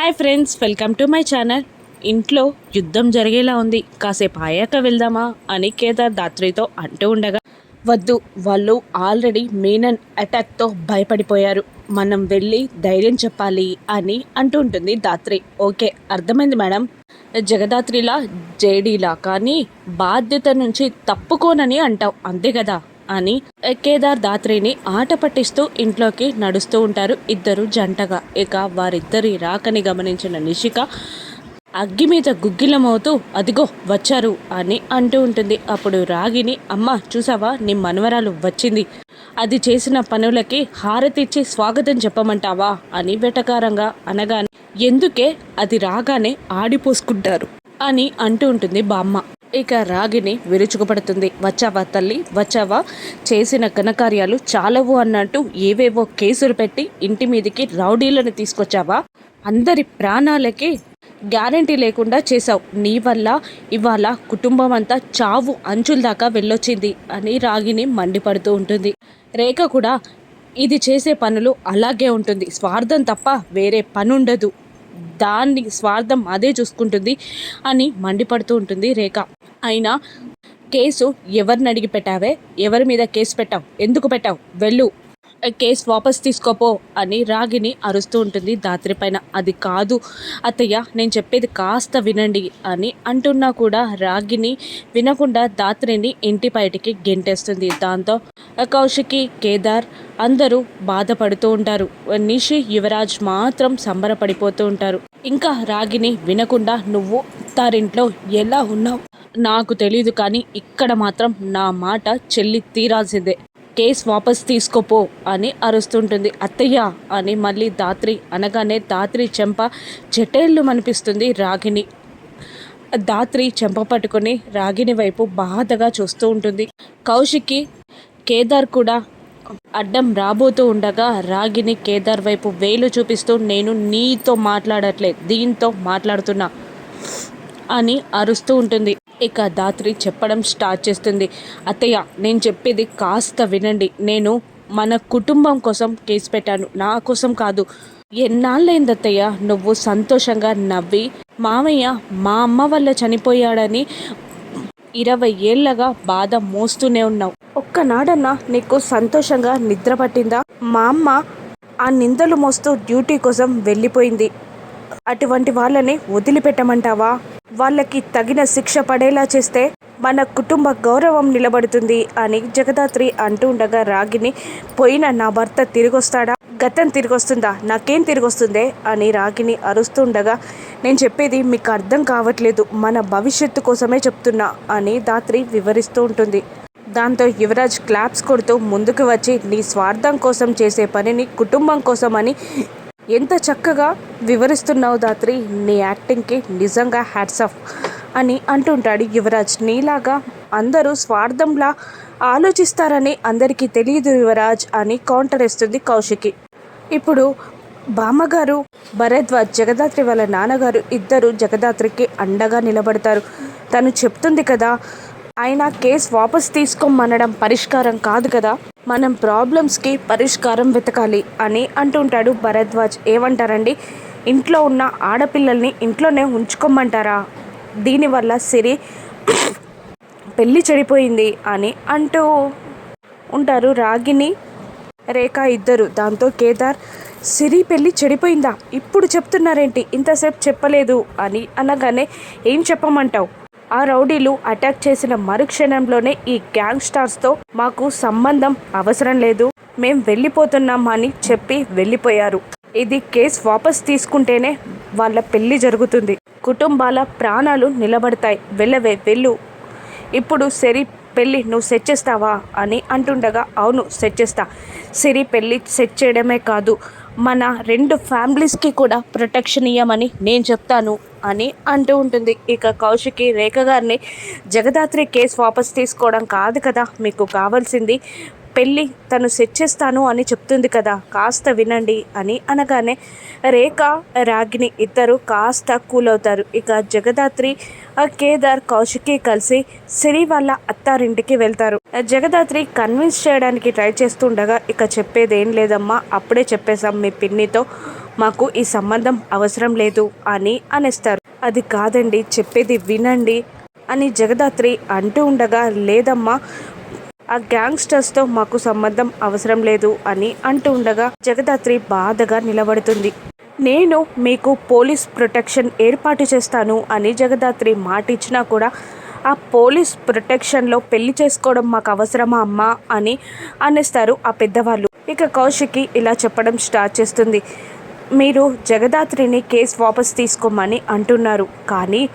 Hi friends welcome to my channel. ఇంట్లో యుద్ధం జరిగేలా ఉంది. కాసేపు అయ్యాక వెళ్దామా అని కేదార్ దాత్రితో అంటూ ఉండగా వద్దు వాళ్ళు ఆల్రెడీ మీనన్ అటాక్తో భయపడిపోయారు. మనం వెళ్ళి ధైర్యం చెప్పాలి అని అంటూ ఉంటుంది దాత్రి. ఓకే అర్థమైంది మేడం. జగదాత్రిలా జేడీలా కానీ బాధ్యత నుంచి తప్పుకోనని అంటావు. అంతే కదా? అని కేదార్ దాత్రిని ఆట పట్టిస్తూ ఇంట్లోకి నడుస్తూ ఉంటారు ఇద్దరు జంటగా. ఇక వారిద్దరి రాకని గమనించిన నిషిక అగ్గి మీద గుగ్గిలమవుతూ అదిగో వచ్చారు అని అంటూ ఉంటుంది. అప్పుడు రాగిని అమ్మ చూసావా నీ మనవరాలు వచ్చింది. అది చేసిన పనులకి హారతిచ్చి స్వాగతం చెప్పమంటావా అని వెటకారంగా అనగానే ఎందుకే? అది రాగానే ఆడిపోసుకుంటారు అని అంటూ ఉంటుంది బామ్మ. ఇక రాగిని విరుచుకుపడుతుంది. వచ్చావా తల్లి? వచ్చావా? చేసిన ఘనకార్యాలు చాలవు అన్నట్టు ఏవేవో కేసులు పెట్టి ఇంటి మీదకి రౌడీలను తీసుకొచ్చావా? అందరి ప్రాణాలకి గ్యారంటీ లేకుండా చేశావు. నీ వల్ల ఇవాళ కుటుంబం అంతా చావు అంచుల దాకా వెళ్ళొచ్చింది అని రాగిని మండిపడుతూ ఉంటుంది. రేఖ కూడా ఇది చేసే పనులు అలాగే ఉంటుంది. స్వార్థం తప్ప వేరే పని ఉండదు దాన్ని స్వార్థం అదే చూసుకుంటుంది అని మండిపడుతూ ఉంటుంది రేఖ. అయినా కేసు ఎవరిని అడిగి పెట్టావే? ఎవరి మీద కేసు పెట్టావు? ఎందుకు పెట్టావు? వెళ్ళు. కేసు వాపస్ తీసుకోపో అని రాగిని అరుస్తూ ఉంటుంది దాత్రి పైన. అది కాదు అత్తయ్య నేను చెప్పేది కాస్త వినండి అని అంటున్నా కూడా రాగిని వినకుండా దాత్రిని ఇంటి బయటికి గెంటేస్తుంది. దాంతో కౌశికి కేదార్ అందరూ బాధపడుతూ ఉంటారు. నిషి యువరాజ్ మాత్రం సంబరపడిపోతూ ఉంటారు. ఇంకా రాగిని వినకుండా నువ్వు తారింట్లో ఎలా ఉన్నావు? నాకు తెలియదు కానీ ఇక్కడ మాత్రం నా మాట చెల్లి తీరాల్సిందే. కేస్ వాపస్ తీసుకోపో అని అరుస్తుంటుంది. అత్తయ్య అని మళ్ళీ దాత్రి అనగానే దాత్రి చెంప చెటేళ్ళు అనిపిస్తుంది రాగిని. దాత్రి చెంప పట్టుకొని రాగిని వైపు బాధగా చూస్తూ ఉంటుంది. కౌశికి కేదార్ కూడా అడ్డం రాబోతూ ఉండగా రాగిని కేదార్ వైపు వేలు చూపిస్తూ నేను నీతో మాట్లాడట్లే దీంతో మాట్లాడుతున్నా అని అరుస్తూ ఉంటుంది. ఇక దాత్రి చెప్పడం స్టార్ట్ చేస్తుంది. అత్తయ్య నేను చెప్పేది కాస్త వినండి. నేను మన కుటుంబం కోసం కేసు పెట్టాను. నా కోసం కాదు. ఎన్నాళ్ళైంది అత్తయ్య నువ్వు సంతోషంగా నవ్వి మామయ్య మా అమ్మ వల్ల చనిపోయాడని ఇరవై ఏళ్ళగా బాధ మోస్తూనే ఉన్నావు. ఒక్కనాడన్నా నీకు సంతోషంగా నిద్ర పట్టిందా? మా అమ్మ ఆ నిందలు మోస్తూ డ్యూటీ కోసం వెళ్ళిపోయింది. అటువంటి వాళ్ళని వదిలిపెట్టమంటావా? వాళ్ళకి తగిన శిక్ష పడేలా చేస్తే మన కుటుంబ గౌరవం నిలబడుతుంది అని జగదాత్రి అంటూ ఉండగా రాగిని పోయిన నా భర్త తిరిగొస్తాడా? గతం తిరిగొస్తుందా? నాకేం తిరిగొస్తుందే? అని రాగిని అరుస్తుండగా నేను చెప్పేది మీకు అర్థం కావట్లేదు. మన భవిష్యత్తు కోసమే చెప్తున్నా అని దాత్రి వివరిస్తూ ఉంటుంది. దాంతో యువరాజ్ క్లాప్స్ కొడుతూ ముందుకు వచ్చి నీ స్వార్థం కోసం చేసే పనిని కుటుంబం కోసమని ఎంత చక్కగా వివరిస్తున్నావు దాత్రి నీ యాక్టింగ్కి నిజంగా హ్యాట్స్ ఆఫ్ అని అంటుంటాడు యువరాజ్. నీలాగా అందరూ స్వార్థంలా ఆలోచిస్తారని అందరికీ తెలియదు యువరాజ్ అని కౌంటర్ ఇస్తుంది కౌశికి. ఇప్పుడు బామ్మగారు భరద్వాజ్ జగదాత్రి వాళ్ళ నాన్నగారు ఇద్దరు జగదాత్రికి అండగా నిలబడతారు. తను చెప్తుంది కదా ఆయన కేసు వాపస్ తీసుకోమనడం పరిష్కారం కాదు కదా. మనం ప్రాబ్లమ్స్కి పరిష్కారం వెతకాలి అని అంటుంటాడు భరద్వాజ్. ఏమంటారండి? ఇంట్లో ఉన్న ఆడపిల్లల్ని ఇంట్లోనే ఉంచుకోమంటారా? దీనివల్ల సిరి పెళ్ళి చెడిపోయింది అని అంటూ ఉంటారు రాగిని రేఖ ఇద్దరు. దాంతో కేదార్ సిరి పెళ్ళి చెడిపోయిందా? ఇప్పుడు చెప్తున్నారేంటి? ఇంతసేపు చెప్పలేదు అని అనగానే ఏం చెప్పమంటావు? ఆ రౌడీలు అటాక్ చేసిన మరుక్షణంలోనే ఈ గ్యాంగ్ స్టార్స్తో మాకు సంబంధం అవసరం లేదు. మేం వెళ్ళిపోతున్నాం అని చెప్పి వెళ్ళిపోయారు. ఇది కేస్ వాపస్ తీసుకుంటేనే వాళ్ళ పెళ్ళి జరుగుతుంది. కుటుంబాల ప్రాణాలు నిలబడతాయి. వెళ్ళవే వెళ్ళు. ఇప్పుడు సరి పెళ్ళి నువ్వు సెట్ చేస్తావా అని అంటుండగా అవును సెట్ చేస్తా. సిరి పెళ్ళి సెట్ చేయడమే కాదు. మన రెండు ఫ్యామిలీస్కి కూడా ప్రొటెక్షన్ ఇవ్వమని నేను చెప్తాను అని అంటూ ఉంటుంది. ఇక కౌశికి రేఖ గారిని జగదాత్రి కేసు వాపస్ తీసుకోవడం కాదు కదా మీకు కావాల్సింది. పెళ్ళి తను సెట్ చేస్తాను అని చెప్తుంది కదా కాస్త వినండి అని అనగానే రేఖ రాగిని ఇద్దరు కాస్త కూల్ అవుతారు. ఇక జగదాత్రి కేదార్ కౌశికి కలిసి సిరి వాళ్ళ అత్తారింటికి వెళ్తారు. జగదాత్రి కన్విన్స్ చేయడానికి ట్రై చేస్తుండగా ఇక చెప్పేది ఏం లేదమ్మా అప్పుడే చెప్పేశాం మీ పిన్నితో మాకు ఈ సంబంధం అవసరం లేదు అని అనేస్తారు. అది కాదండి చెప్పేది వినండి అని జగదాత్రి అంటూ ఉండగా లేదమ్మా ఆ గ్యాంగ్స్టర్స్తో మాకు సంబంధం అవసరం లేదు అని అంటూ ఉండగా జగదాత్రి బాధగా నిలబడుతుంది. నేను మీకు పోలీస్ ప్రొటెక్షన్ ఏర్పాటు చేస్తాను అని జగదాత్రి మాట ఇచ్చినా కూడా ఆ పోలీస్ ప్రొటెక్షన్లో పెళ్ళి చేసుకోవడం మాకు అవసరమా అమ్మా? అని అనేస్తారు ఆ పెద్దవాళ్ళు. ఇక కౌశికి ఇలా చెప్పడం స్టార్ట్ చేస్తుంది. మీరు జగదాత్రిని కేసు వాపస్ తీసుకోమని అంటున్నారు. కానీ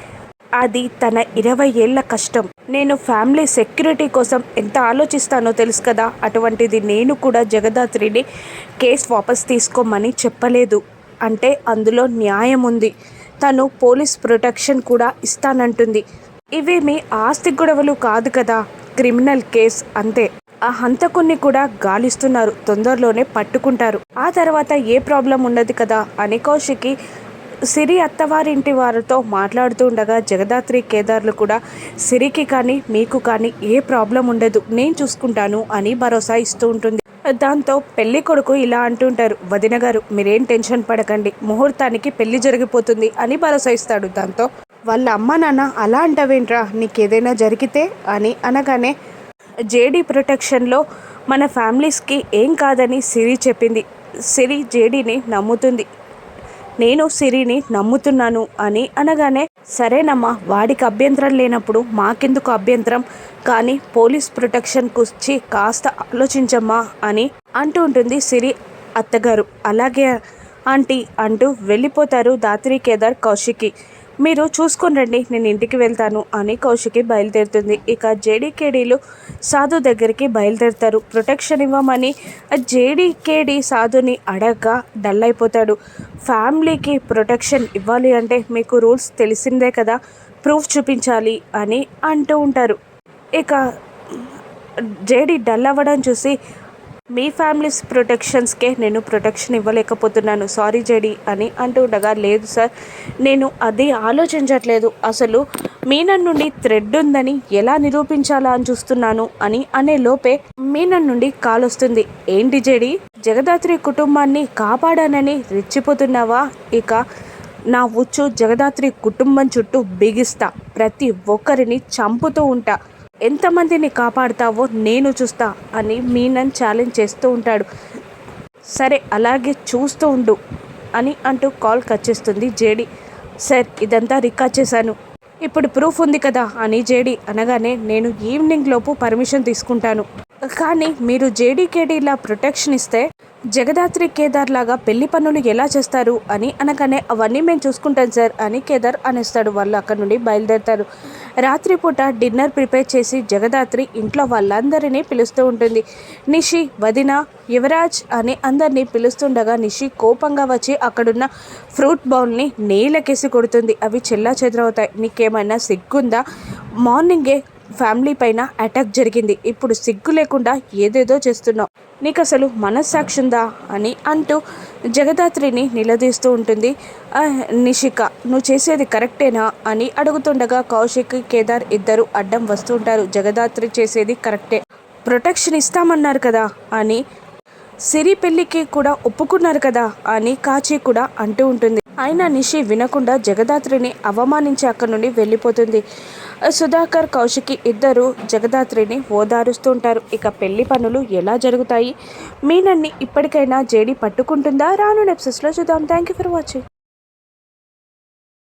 అది తన ఇరవై ఏళ్ళ కష్టం. నేను ఫ్యామిలీ సెక్యూరిటీ కోసం ఎంత ఆలోచిస్తానో తెలుసు కదా? అటువంటిది నేను కూడా జగదాత్రిని కేసు వాపస్ తీసుకోమని చెప్పలేదు. అంటే అందులో న్యాయం ఉంది. తను పోలీస్ ప్రొటెక్షన్ కూడా ఇస్తానంటుంది. ఇవేమి ఆస్తి గొడవలు కాదు కదా క్రిమినల్ కేస్ అంతే. ఆ హంతకుణ్ణి కూడా గాలిస్తున్నారు తొందరలోనే పట్టుకుంటారు. ఆ తర్వాత ఏ ప్రాబ్లం ఉండదు కదా అని కౌశికి సిరి అత్తవారింటి వారితో మాట్లాడుతూ ఉండగా జగదాత్రి కేదార్లు కూడా సిరికి కానీ మీకు కానీ ఏ ప్రాబ్లం ఉండదు నేను చూసుకుంటాను అని భరోసా ఇస్తూ ఉంటుంది. దాంతో పెళ్ళి కొడుకు ఇలా అంటుంటారు వదిన గారు మీరేం టెన్షన్ పడకండి ముహూర్తానికి పెళ్ళి జరిగిపోతుంది అని భరోసా ఇస్తాడు. దాంతో వాళ్ళ అమ్మ నాన్న అలా అంటావేంట్రా? నీకేదైనా జరిగితే అని అనగానే జేడీ ప్రొటెక్షన్లో మన ఫ్యామిలీస్కి ఏం కాదని సిరి చెప్పింది. సిరి జేడీని నమ్ముతుంది. నేను సిరిని నమ్ముతున్నాను అని అనగానే సరేనమ్మా వాడికి అభ్యంతరం లేనప్పుడు మాకెందుకు అభ్యంతరం? కానీ పోలీస్ ప్రొటెక్షన్కు వచ్చి కాస్త ఆలోచించమ్మా అని అంటూ ఉంటుంది సిరి అత్తగారు. అలాగే ఆంటీ అంటూ వెళ్ళిపోతారు దాత్రి కేదార్ కౌశికి మీరు చూసుకొని రండి నేను ఇంటికి వెళ్తాను అని కౌశికి బయలుదేరుతుంది. ఇక జేడీకేడీలు సాధు దగ్గరికి బయలుదేరుతారు. ప్రొటెక్షన్ ఇవ్వమని జేడీకేడీ సాధుని అడగగా డల్ అయిపోతాడు ఫ్యామిలీకి ప్రొటెక్షన్ ఇవ్వాలి అంటే మీకు రూల్స్ తెలిసిందే కదా ప్రూఫ్ చూపించాలి అని అంటూ ఉంటారు. ఇక జేడీ డల్ అవ్వడం చూసి మీ ఫ్యామిలీస్ ప్రొటెక్షన్స్కే నేను ప్రొటెక్షన్ ఇవ్వలేకపోతున్నాను. సారీ జెడి అని అంటుండగా ఉండగా లేదు సార్ నేను అది ఆలోచించట్లేదు. అసలు మీనన్ నుండి థ్రెడ్ ఉందని ఎలా నిరూపించాలా అని చూస్తున్నాను అని అనే లోపే మీనన్ నుండి కాల్ వస్తుంది. ఏంటి జెడి? జగదాత్రి కుటుంబాన్ని కాపాడానని రెచ్చిపోతున్నావా? ఇక నా ఉచ్చు జగదాత్రి కుటుంబం చుట్టూ బిగిస్తా. ప్రతి ఒక్కరిని చంపుతూ ఉంటా. ఎంతమందిని కాపాడుతావో నేను చూస్తా అని మీనన్ ఛాలెంజ్ చేస్తూ ఉంటాడు. సరే అలాగే చూస్తూ ఉండు అని అంటూ కాల్ కట్ చేస్తుంది జేడి. సార్ ఇదంతా రికార్డ్ చేశాను. ఇప్పుడు ప్రూఫ్ ఉంది కదా అని జేడి అనగానే నేను ఈవినింగ్ లోపు పర్మిషన్ తీసుకుంటాను. కానీ మీరు జేడీకేడీలా ప్రొటెక్షన్ ఇస్తే జగదాత్రి కేదార్ లాగా పెళ్ళి పనులు ఎలా చేస్తారు అని అనగానే అవన్నీ మేము చూసుకుంటాం సార్ అని కేదార్ అనేస్తాడు. వాళ్ళు అక్కడ నుండి బయలుదేరుతారు. రాత్రిపూట డిన్నర్ ప్రిపేర్ చేసి జగదాత్రి ఇంట్లో వాళ్ళందరినీ పిలుస్తూ ఉంటుంది. నిషి వదిన యువరాజ్ అని అందరినీ పిలుస్తుండగా నిషి కోపంగా వచ్చి అక్కడున్న ఫ్రూట్ బౌల్ని నేలకేసి కొడుతుంది. అవి చెల్లా చెదరవుతాయి. నీకేమైనా సిగ్గుందా? మార్నింగే ఫ్యామిలీ పైన అటాక్ జరిగింది. ఇప్పుడు సిగ్గు లేకుండా ఏదేదో చేస్తున్నావు. నీకు అసలు మనస్సాక్షి ఉందా అని అంటూ జగదాత్రిని నిలదీస్తూ ఉంటుంది. నిషిక నువ్వు చేసేది కరెక్టేనా? అని అడుగుతుండగా కౌశిక్ కేదార్ ఇద్దరు అడ్డం వస్తుంటారు జగదాత్రి చేసేది కరెక్టే. ప్రొటెక్షన్ ఇస్తామన్నారు కదా అని సిరి పెళ్ళికి కూడా ఒప్పుకున్నారు కదా అని కాచి కూడా అంటూ ఉంటుంది. అయినా నిషి వినకుండా జగదాత్రిని అవమానించి అక్కడి నుండి వెళ్ళిపోతుంది. సుధాకర్ కౌశికి ఇద్దరు జగదాత్రిని ఓదారుస్తూ ఉంటారు ఇక పెళ్ళి పనులు ఎలా జరుగుతాయి? మీనన్ని ఇప్పటికైనా జేడి పట్టుకుంటుందా? రాను నెప్సెస్లో చూద్దాం. Thank you for watching.